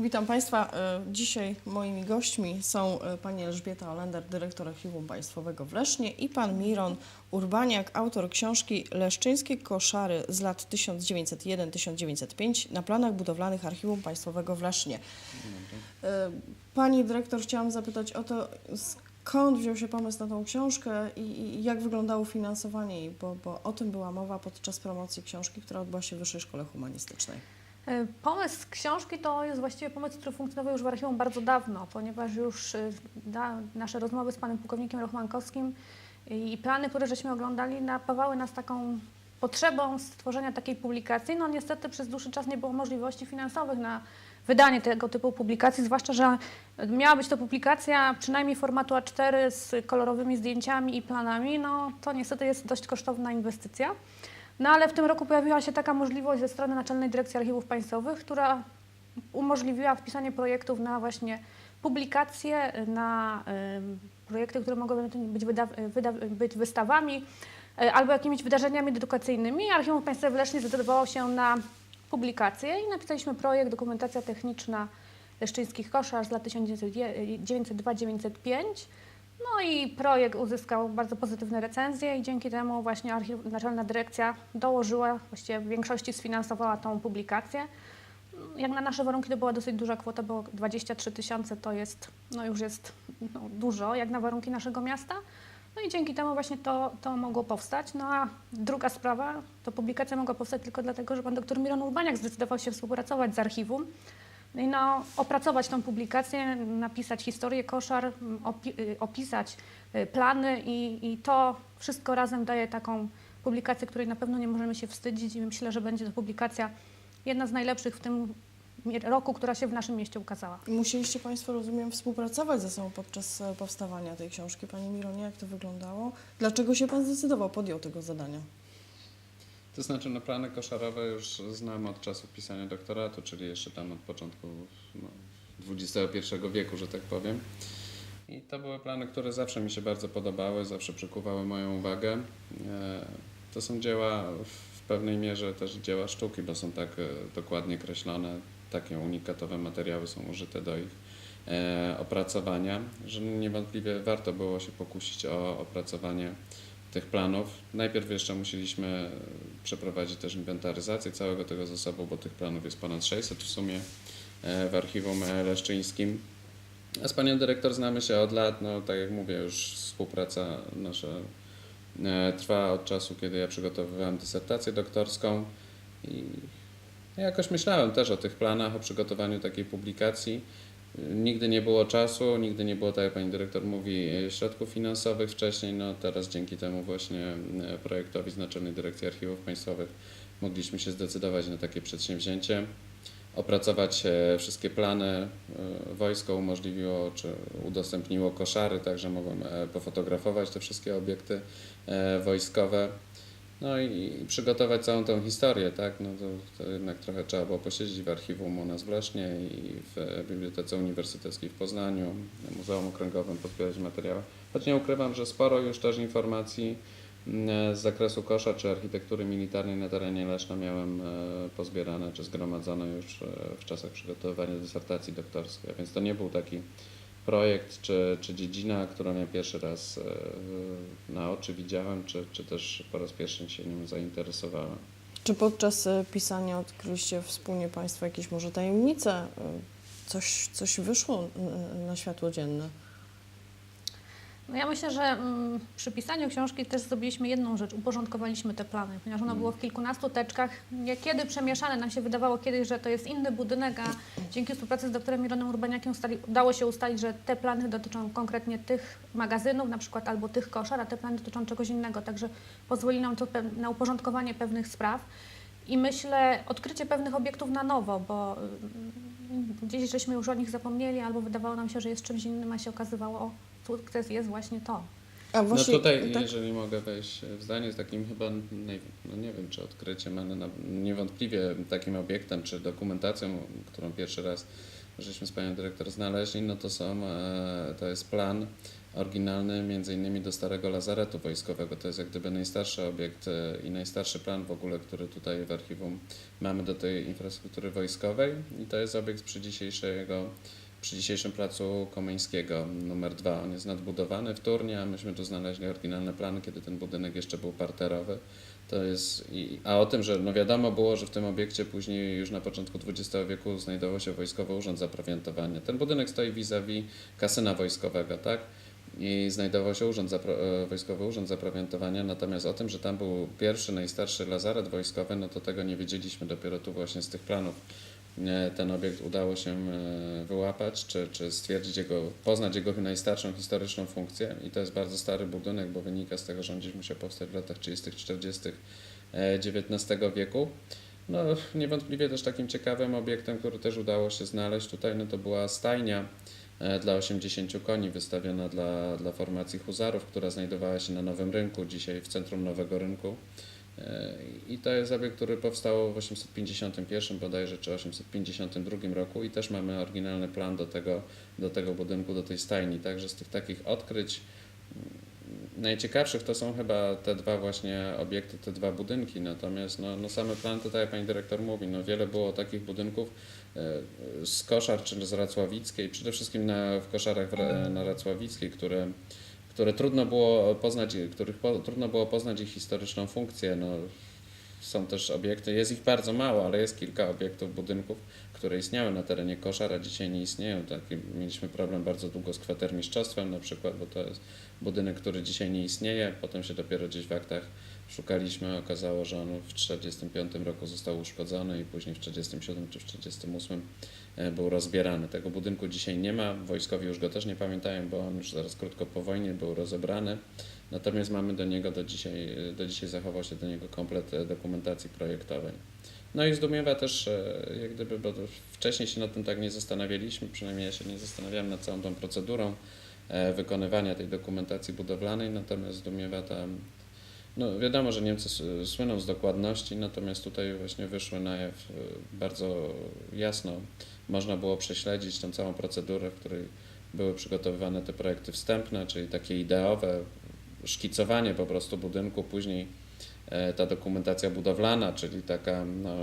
Witam Państwa. E, Dzisiaj moimi gośćmi są e, pani Elżbieta Olender, dyrektor Archiwum Państwowego w Lesznie i pan Miron Urbaniak, autor książki Leszczyńskie koszary z lat 1901-1905 na planach budowlanych Archiwum Państwowego w Lesznie. E, Pani dyrektor, chciałam zapytać o to, skąd wziął się pomysł na tą książkę i, i jak wyglądało finansowanie jej, bo, bo o tym była mowa podczas promocji książki, która odbyła się w Wyższej Szkole Humanistycznej. E, Pomysł książki to jest właściwie pomysł, który funkcjonował już w archiwum bardzo dawno, ponieważ już e, nasze rozmowy z panem pułkownikiem Rochmankowskim i plany, które żeśmy oglądali, napawały nas taką potrzebą stworzenia takiej publikacji. No niestety przez dłuższy czas nie było możliwości finansowych na wydanie tego typu publikacji, zwłaszcza, że miała być to publikacja przynajmniej formatu A4 z kolorowymi zdjęciami i planami. No to niestety jest dość kosztowna inwestycja. No ale w tym roku pojawiła się taka możliwość ze strony Naczelnej Dyrekcji Archiwów Państwowych, która umożliwiła wpisanie projektów na właśnie publikacje, na em, projekty, które mogą być, być wystawami e, albo jakimiś wydarzeniami edukacyjnymi. Archiwum Państwowe w Lesznie zdecydowało się na publikację i napisaliśmy projekt Dokumentacja Techniczna Leszczyńskich Koszar z lat 1902-1905. No i projekt uzyskał bardzo pozytywne recenzje i dzięki temu właśnie archiw, Naczelna Dyrekcja dołożyła, właściwie w większości sfinansowała tą publikację. Jak na nasze warunki to była dosyć duża kwota, bo 23 tysiące to jest, no już jest no, dużo jak na warunki naszego miasta. No i dzięki temu właśnie to, to mogło powstać. No a druga sprawa, to publikacja mogła powstać tylko dlatego, że pan doktor Miron Urbaniak zdecydował się współpracować z archiwum. No no, opracować tą publikację, napisać historię koszar, opi- y, opisać y, plany i, i to wszystko razem daje taką publikację, której na pewno nie możemy się wstydzić i myślę, że będzie to publikacja jedna z najlepszych w tym roku, która się w naszym mieście ukazała. Musieliście Państwo, rozumiem, współpracować ze sobą podczas e, powstawania tej książki. Panie Mironie, jak to wyglądało? Dlaczego się Pan zdecydował, podjął tego zadania? To znaczy, no plany koszarowe już znam od czasu pisania doktoratu, czyli jeszcze tam od początku no, XXI wieku, że tak powiem. I to były plany, które zawsze mi się bardzo podobały, zawsze przykuwały moją uwagę. E, To są dzieła w pewnej mierze też dzieła sztuki, bo są tak e, dokładnie kreślone, takie unikatowe materiały są użyte do ich e, opracowania, że niewątpliwie warto było się pokusić o opracowanie tych planów. Najpierw jeszcze musieliśmy przeprowadzić też inwentaryzację całego tego zasobu, bo tych planów jest ponad 600 w sumie e, w archiwum e, leszczyńskim. A z panią dyrektor znamy się od lat, no tak jak mówię, już współpraca nasza e, trwa od czasu, kiedy ja przygotowywałem dysertację doktorską i jakoś myślałem też o tych planach, o przygotowaniu takiej publikacji. Nigdy nie było czasu, nigdy nie było, tak jak pani dyrektor mówi, środków finansowych wcześniej. No teraz dzięki temu właśnie e, projektowi z Naczelnej Dyrekcji Archiwów Państwowych mogliśmy się zdecydować na takie przedsięwzięcie. Opracować e, wszystkie plany. E, Wojsko umożliwiło czy udostępniło koszary, także mogłem pofotografować te wszystkie obiekty wojskowe. No i, i przygotować całą tą historię, tak? No to, to jednak trochę trzeba było posiedzieć w archiwum u nas w Lesznie i w Bibliotece Uniwersyteckiej w Poznaniu, Muzeum Okręgowym pozbierać materiały. Choć nie ukrywam, że sporo już też informacji mm, z zakresu kosza czy architektury militarnej na terenie Leszna miałem e, pozbierane czy zgromadzone już e, w czasach przygotowywania dyssertacji doktorskiej, więc to nie był taki projekt czy, czy dziedzina, którą ja pierwszy raz e, na oczy widziałem, czy, czy też po raz pierwszy się nią zainteresowałem. Czy podczas e, pisania odkryliście wspólnie Państwo jakieś może tajemnice? E, Coś, coś wyszło na światło dzienne? No ja myślę, że mm, przy pisaniu książki też zrobiliśmy jedną rzecz, uporządkowaliśmy te plany, ponieważ ono było w kilkunastu teczkach. Niekiedy przemieszane nam się wydawało kiedyś, że to jest inny budynek, a dzięki współpracy z doktorem Mironem Urbaniakiem ustali, udało się ustalić, że te plany dotyczą konkretnie tych magazynów na przykład albo tych koszar, a te plany dotyczą czegoś innego, także pozwoli nam to na uporządkowanie pewnych spraw. I myślę, odkrycie pewnych obiektów na nowo, bo mm, gdzieś żeśmy już o nich zapomnieli, albo wydawało nam się, że jest czymś innym, a się okazywało, o, sukces jest właśnie to. A No właśnie, tutaj, tak? jeżeli mogę wejść w zdanie, z takim chyba, nie, no nie wiem czy odkryciem, ale na, niewątpliwie takim obiektem czy dokumentacją, którą pierwszy raz żeśmy z panią dyrektor znaleźli, no to są, e, to jest plan oryginalny między innymi do starego lazaretu wojskowego. To jest jak gdyby najstarszy obiekt e, i najstarszy plan w ogóle, który tutaj w archiwum mamy do tej infrastruktury wojskowej i to jest obiekt przy dzisiejszego przy dzisiejszym placu Komeńskiego numer dwa. On jest nadbudowany wtórnie, a myśmy tu znaleźli oryginalne plany, kiedy ten budynek jeszcze był parterowy. To jest, a o tym, że no wiadomo było, że w tym obiekcie później już na początku XX wieku znajdował się Wojskowy Urząd Zaprowiantowania. Ten budynek stoi vis-a-vis kasyna wojskowego, tak? I znajdował się urząd zapro, e, Wojskowy Urząd Zaprowiantowania, natomiast o tym, że tam był pierwszy, najstarszy lazaret wojskowy, no to tego nie wiedzieliśmy dopiero tu właśnie z tych planów ten obiekt udało się e, wyłapać, czy, czy stwierdzić jego, poznać jego najstarszą historyczną funkcję. I to jest bardzo stary budynek, bo wynika z tego, że on gdzieś musiał powstać w latach 30., 40. XIX wieku. No, niewątpliwie też takim ciekawym obiektem, który też udało się znaleźć tutaj, no to była stajnia e, dla 80 koni wystawiona dla, dla formacji huzarów, która znajdowała się na Nowym Rynku, dzisiaj w centrum Nowego Rynku. I to jest obiekt, który powstał w 851 bodajże, czy 852 roku. I też mamy oryginalny plan do tego, do tego budynku, do tej stajni. Także z tych takich odkryć mm, najciekawszych to są chyba te dwa właśnie obiekty, te dwa budynki, natomiast no, no same tak jak Pani Dyrektor mówi, no wiele było takich budynków e, z Koszar czy z Racławickiej, przede wszystkim na, w Koszarach na Racławickiej, które które trudno było poznać, których po, trudno było poznać ich historyczną funkcję. No, są też obiekty, jest ich bardzo mało, ale jest kilka obiektów, budynków, które istniały na terenie Koszar, a dzisiaj nie istnieją. Taki, mieliśmy problem bardzo długo z kwatermistrzostwem na przykład, bo to jest budynek, który dzisiaj nie istnieje. Potem się dopiero gdzieś w aktach szukaliśmy, okazało, że on w 1945 roku został uszkodzony i później w 1947 czy w 1948 e, był rozbierany. Tego budynku dzisiaj nie ma, wojskowi już go też nie pamiętają, bo on już zaraz krótko po wojnie był rozebrany. Natomiast mamy do niego do dzisiaj, do dzisiaj zachował się do niego komplet e, dokumentacji projektowej. No i zdumiewa też, e, jak gdyby, bo wcześniej się nad tym tak nie zastanawialiśmy, przynajmniej ja się nie zastanawiałem nad całą tą procedurą e, wykonywania tej dokumentacji budowlanej, natomiast zdumiewa ta no wiadomo, że Niemcy słyną z dokładności, natomiast tutaj właśnie wyszły na jaw e, bardzo jasno. Można było prześledzić tą całą procedurę, w której były przygotowywane te projekty wstępne, czyli takie ideowe, szkicowanie po prostu budynku, później e, ta dokumentacja budowlana, czyli taka no,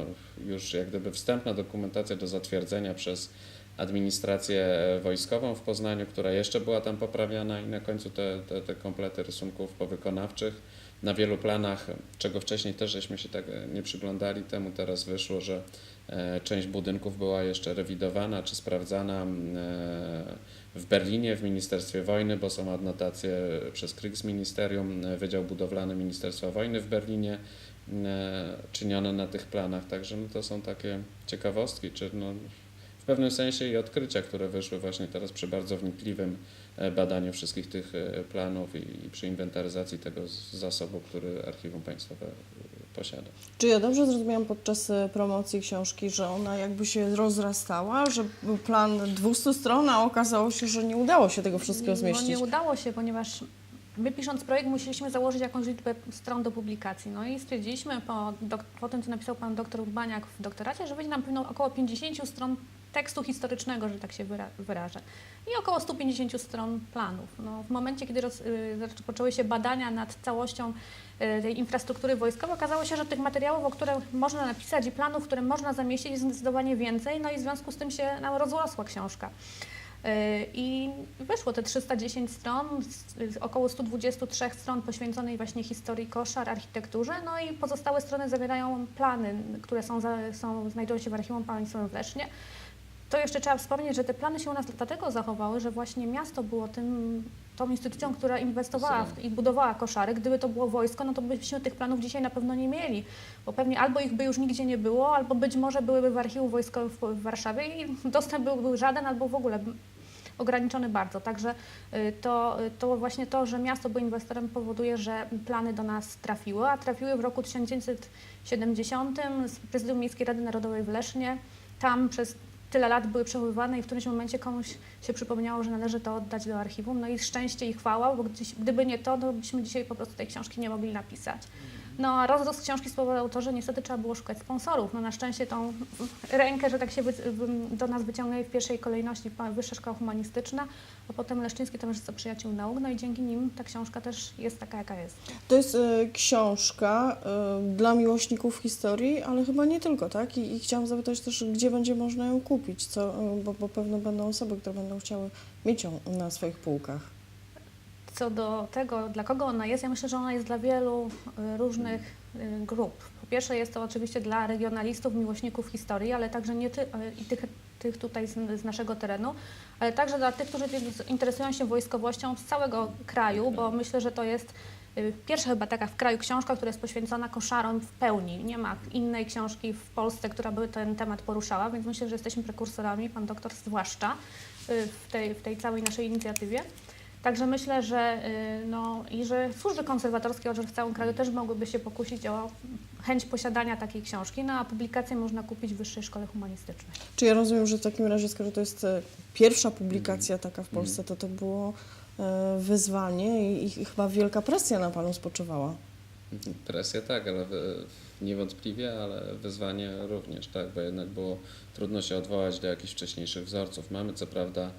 już jak gdyby wstępna dokumentacja do zatwierdzenia przez administrację wojskową w Poznaniu, która jeszcze była tam poprawiana i na końcu te, te, te komplety rysunków powykonawczych na wielu planach, czego wcześniej też żeśmy się tak e, nie przyglądali temu, teraz wyszło, że e, część budynków była jeszcze rewidowana czy sprawdzana e, w Berlinie, w Ministerstwie Wojny, bo są adnotacje przez Kriegsministerium, Wydział Budowlany Ministerstwa Wojny w Berlinie czynione na tych planach. Także no, to są takie ciekawostki, czy no, pewnym sensie i odkrycia, które wyszły właśnie teraz przy bardzo wnikliwym e, badaniu wszystkich tych e, planów i, przy inwentaryzacji tego zasobu, który Archiwum Państwowe e, posiada. Czy ja dobrze zrozumiałam podczas promocji książki, że ona jakby się rozrastała, że był plan 200 stron, a okazało się, że nie udało się tego wszystkiego No zmieścić? nie udało się, ponieważ my pisząc projekt musieliśmy założyć jakąś liczbę stron do publikacji. No i stwierdziliśmy po, dok- po tym, co napisał pan doktor Urbaniak w doktoracie, że będzie nam pewno około 50 stron tekstu historycznego, że tak się wyra- wyrażę. I około 150 stron planów. No, w momencie, kiedy y, rozpoczęły się badania nad całością y, tej infrastruktury wojskowej, okazało się, że tych materiałów, o które można napisać i planów, które można zamieścić jest zdecydowanie więcej, no i w związku z tym się nam rozrosła książka. Y, I wyszło te 310 stron, około 123 stron poświęconej właśnie historii koszar, architekturze, no i pozostałe strony zawierają plany, które są, są, znajdują się w Archiwum Państwowym w Lesznie. To jeszcze trzeba wspomnieć, że te plany się u nas dlatego zachowały, że właśnie miasto było tym, tą instytucją, która inwestowała w, i budowała koszary. Gdyby to było wojsko, no to byśmy tych planów dzisiaj na pewno nie mieli, bo pewnie albo ich by już nigdzie nie było, albo być może byłyby w archiwum wojskowym w, w Warszawie i dostęp byłby żaden, albo w ogóle ograniczony bardzo. Także y, to, y, to właśnie to, że miasto było inwestorem powoduje, że plany do nas trafiły, a trafiły w roku 1970 z Prezydium Miejskiej Rady Narodowej w Lesznie. Tam przez tyle lat były przechowywane i w którymś momencie komuś się przypomniało, że należy to oddać do archiwum. No i szczęście i chwała, bo gdyby nie to, to byśmy dzisiaj po prostu tej książki nie mogli napisać. No a rozrost książki spowodował to, że niestety trzeba było szukać sponsorów. No na szczęście tą rękę, że tak się do nas wyciągnęli w pierwszej kolejności Wyższa Szkoła Humanistyczna, a potem Leszczyńskie Towarzystwo Przyjaciół Nauk, no i dzięki nim ta książka też jest taka, jaka jest. To jest e, książka e, dla miłośników historii, ale chyba nie tylko, tak? I, I chciałam zapytać też, gdzie będzie można ją kupić, co, e, bo, bo pewno będą osoby, które będą chciały mieć ją na swoich półkach. Co do tego, dla kogo ona jest, ja myślę, że ona jest dla wielu y, różnych y, grup. Po pierwsze jest to oczywiście dla regionalistów, miłośników historii, ale także nie ty, i tych, tych tutaj z, z naszego terenu, ale także dla tych, którzy interesują się wojskowością z całego kraju, bo myślę, że to jest y, pierwsza chyba taka w kraju książka, która jest poświęcona koszarom w pełni. Nie ma innej książki w Polsce, która by ten temat poruszała, więc myślę, że jesteśmy prekursorami, pan doktor zwłaszcza, w tej, w tej całej naszej inicjatywie. Także myślę, że, y, no, i że służby konserwatorskie chociaż w całym kraju też mogłyby się pokusić o chęć posiadania takiej książki, no a publikację można kupić w Wyższej Szkole Humanistycznej. Czy ja rozumiem, że w takim razie, skoro to jest e, pierwsza publikacja taka w Polsce, to to było e, wyzwanie i, i chyba wielka presja na Panu spoczywała. Presja tak, ale wy- niewątpliwie, ale wyzwanie również, tak, bo jednak było trudno się odwołać do jakichś wcześniejszych wzorców. Mamy co prawda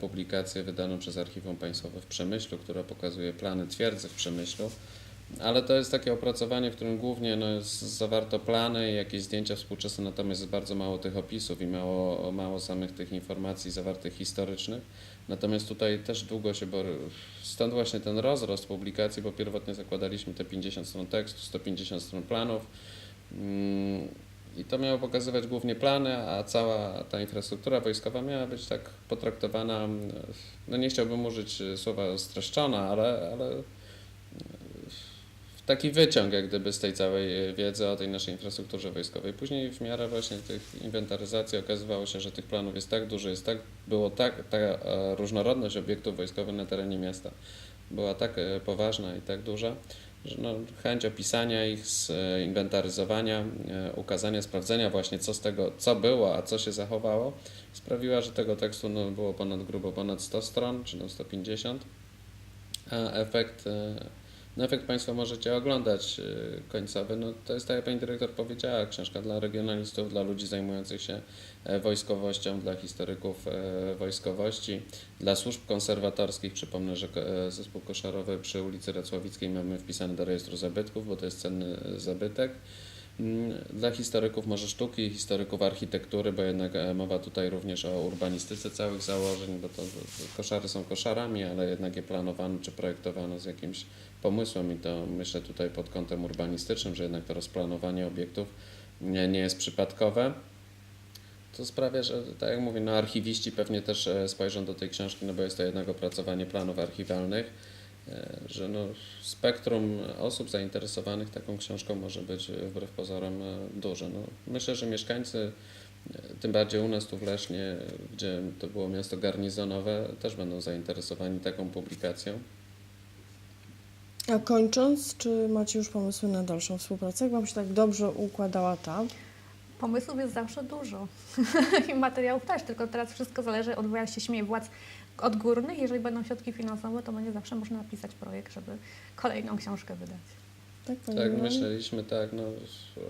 publikację wydaną przez Archiwum Państwowe w Przemyślu, która pokazuje plany twierdzy w Przemyślu, ale to jest takie opracowanie, w którym głównie no, jest, zawarto plany i jakieś zdjęcia współczesne, natomiast jest bardzo mało tych opisów i mało, mało samych tych informacji zawartych historycznych. Natomiast tutaj też długo się bory... Stąd właśnie ten rozrost publikacji, bo pierwotnie zakładaliśmy te 50 stron tekstu, 150 stron planów. Mm, I to miało pokazywać głównie plany, a cała ta infrastruktura wojskowa miała być tak potraktowana, mm, no nie chciałbym użyć y, słowa streszczona, ale, ale y, taki wyciąg jak gdyby z tej całej y, wiedzy o tej naszej infrastrukturze wojskowej. Później w miarę właśnie tych inwentaryzacji okazywało się, że tych planów jest tak dużo, jest tak, było tak, ta e, różnorodność obiektów wojskowych na terenie miasta była tak e, poważna i tak duża, no, chęć opisania ich, zinwentaryzowania, e, ukazania, sprawdzenia właśnie co z tego, co było, a co się zachowało, sprawiła, że tego tekstu no, było ponad grubo ponad 100 stron, czy no 150, a efekt, e, no efekt Państwo możecie oglądać e, końcowy, no to jest tak jak Pani Dyrektor powiedziała, książka dla regionalistów, dla ludzi zajmujących się e, wojskowością, dla historyków e, wojskowości, dla służb konserwatorskich. Przypomnę, że e, zespół koszarowy przy ulicy Racławickiej mamy wpisany do rejestru zabytków, bo to jest cenny zabytek. Mm, Dla historyków może sztuki, historyków architektury, bo jednak e, mowa tutaj również o urbanistyce całych założeń, bo to, koszary są koszarami, ale jednak je planowano czy projektowano z jakimś pomysłem i to myślę tutaj pod kątem urbanistycznym, że jednak to rozplanowanie obiektów nie, nie jest przypadkowe. To sprawia, że tak jak mówię, no archiwiści pewnie też e, spojrzą do tej książki, no bo jest to jednak opracowanie planów archiwalnych, że no spektrum osób zainteresowanych taką książką może być e, wbrew pozorom e, duże. No, myślę, że mieszkańcy, e, tym bardziej u nas tu w Lesznie, e, gdzie to było miasto garnizonowe, też będą zainteresowani taką publikacją. A kończąc, czy macie już pomysły na dalszą współpracę? Jak Wam się tak dobrze układała ta? Pomysłów jest zawsze dużo i materiałów też, tylko teraz wszystko zależy od, jak się śmieje, władz odgórnych. Jeżeli będą środki finansowe, to będzie zawsze można napisać projekt, żeby kolejną książkę wydać. Tak, Tak, myśleliśmy tak no,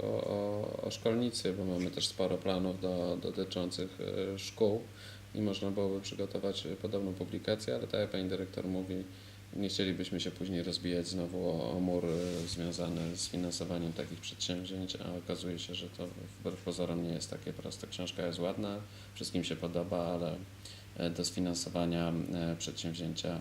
o, o, o szkolnicy, bo mamy też sporo planów do, dotyczących e, szkół i można byłoby przygotować podobną publikację, ale tak jak Pani Dyrektor mówi, nie chcielibyśmy się później rozbijać znowu o, o mur e, związany z finansowaniem takich przedsięwzięć, a okazuje się, że to wbrew pozorom nie jest takie proste. Książka jest ładna, wszystkim się podoba, ale do sfinansowania e, przedsięwzięcia.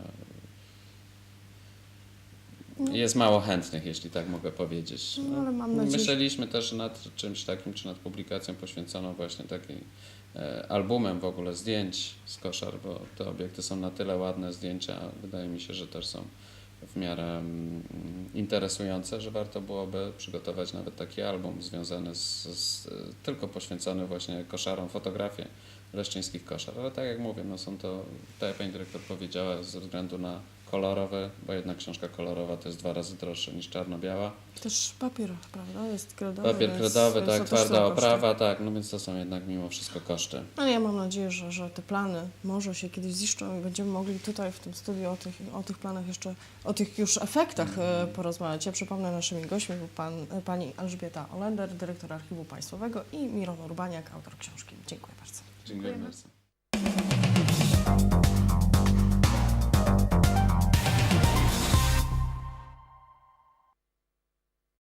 Jest mało chętnych, jeśli tak mogę powiedzieć. No, że- Myśleliśmy też nad czymś takim, czy nad publikacją poświęconą właśnie takim e, albumem w ogóle zdjęć z koszar, bo te obiekty są na tyle ładne zdjęcia, wydaje mi się, że też są w miarę mm, interesujące, że warto byłoby przygotować nawet taki album związany z, z tylko poświęcony właśnie koszarom, fotografie leszczyńskich koszar. Ale tak jak mówię, no są to, tak jak pani dyrektor powiedziała, ze względu na kolorowy, bo jednak książka kolorowa to jest dwa razy droższa niż czarno-biała. Też papier, prawda? Jest kredowy. Papier kredowy, więc tak, twarda oprawa, tak, no więc to są jednak mimo wszystko koszty. Ale ja mam nadzieję, że, że te plany może się kiedyś ziszczą i będziemy mogli tutaj w tym studiu o tych, o tych planach jeszcze, o tych już efektach e, porozmawiać. Ja przypomnę naszymi gośćmi był pan, e, pani Elżbieta Olender, dyrektor Archiwum Państwowego i Miron Urbaniak, autor książki. Dziękuję bardzo. Dziękuję bardzo.